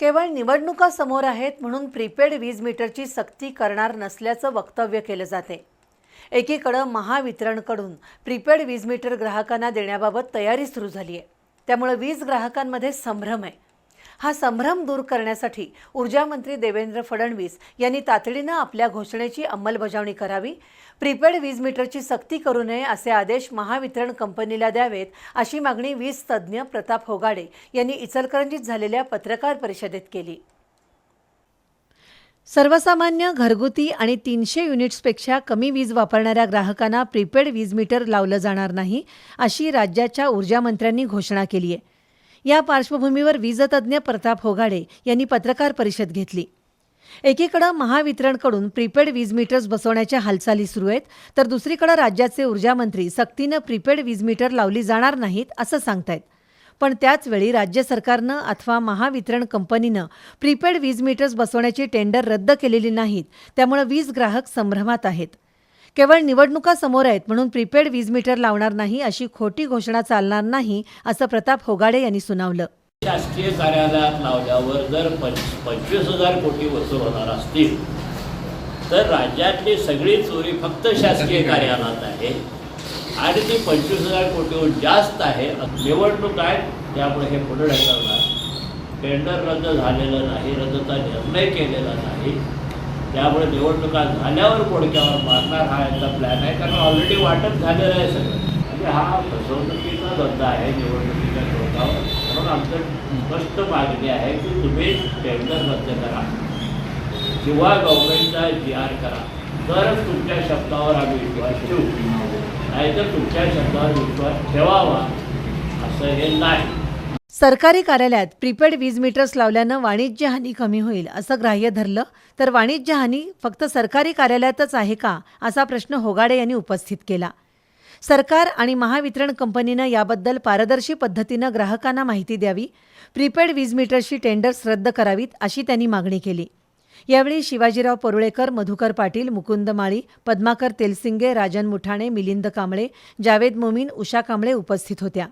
केवळ निवडणुका समोर आहेत म्हणून प्रीपेड वीज मीटरची सक्ती करणार नसल्याचं वक्तव्य केलं जाते. एकीकडं महावितरणकडून प्रीपेड वीज मीटर ग्राहकांना देण्याबाबत तयारी सुरू झाली आहे त्यामुळे वीज ग्राहकांमध्ये संभ्रम आहे. हा संभ्रम दूर करण्यासाठी ऊर्जामंत्री देवेंद्र फडणवीस यांनी तातडीनं आपल्या घोषणेची अंमलबजावणी करावी. प्रीपेड वीज मीटरची सक्ती करू नये असे आदेश महावितरण कंपनीला द्यावेत अशी मागणी वीज तज्ज्ञ प्रताप होगाडे यांनी इचलकरंजीत झालेल्या पत्रकार परिषदेत केली. सर्वसामान्य घरगुती आणि तीनशे युनिट्सपेक्षा कमी वीज वापरणाऱ्या ग्राहकांना प्रीपेड वीज मीटर लावलं जाणार नाही अशी राज्याच्या ऊर्जामंत्र्यांनी घोषणा केली आहे. या पार्श्वभूमीवर वीजतज्ज्ञ प्रताप होगाडे यांनी पत्रकार परिषद घेतली. एकीकडं महावितरणकडून प्रीपेड वीज मीटर्स बसवण्याच्या हालचाली सुरू आहेत तर दुसरीकडं राज्याचे ऊर्जामंत्री सक्तीनं प्रीपेड वीज मीटर लावली जाणार नाहीत असं सांगतायत. पण त्याचवेळी राज्य सरकारनं अथवा महावितरण कंपनीनं प्रीपेड वीज मीटर्स बसवण्याची टेंडर रद्द केलेली नाहीत त्यामुळे वीज ग्राहक संभ्रमात आहेत. केवळ निवडणुका समोर आहेत म्हणून प्रीपेड वीज मीटर लावणार नाही अशी खोटी घोषणा चालणार नाही असं प्रताप होगाडे यांनी सुनावलं. शासकीय कार्यालयात लावल्यावर जर पंच पंचवीस हजार कोटी वसूल होणार असतील तर राज्यातली सगळी चोरी फक्त शासकीय कार्यालयात आहे आणि ती पंचवीस हजार कोटीहून जास्त आहे निवडणूक आहे त्यामुळे हे पुढे ढकलणार. टेंडर रद्द झालेलं नाही रद्दचा निर्णय केलेला नाही त्यामुळे निवडणुका झाल्यावर पोडक्यावर मारणार हा याचा प्लॅन आहे. कारण ऑलरेडी वाटप झालेलं आहे सगळं. म्हणजे हा फसवणुकीचा धंदा आहे निवडणुकीच्या तोंडावर म्हणून आमचं स्पष्ट मागणी आहे की तुम्ही टेंडर रद्द करा. किंवा गव्हर्नमेंटचा जी आर करा. तरच तुमच्या शब्दावर आम्ही विश्वास ठेवू. नाहीतर तुमच्या शब्दावर विश्वास ठेवावा. असं हे नाही. सरकारी कार्यालयात प्रीपेड वीज मीटर्स लावल्यानं वाणिज्य हानी कमी होईल असं ग्राह्य धरलं. तर वाणिज्य हानी फक्त सरकारी कार्यालयातच आहे का? असा प्रश्न होगाडे यांनी उपस्थित केला. सरकार आणि महावितरण कंपनीनं याबद्दल पारदर्शी पद्धतीनं ग्राहकांना माहिती द्यावी प्रीपेड वीज मीटर्सची टेंडर्स रद्द करावीत अशी त्यांनी मागणी केली. यावेळी शिवाजीराव परुळेकर मधुकर पाटील मुकुंद माळी पद्माकर तेलसिंगे राजन मुठाणे मिलिंद कांबळे जावेद मोमीन उषा कांबळे उपस्थित होत्या.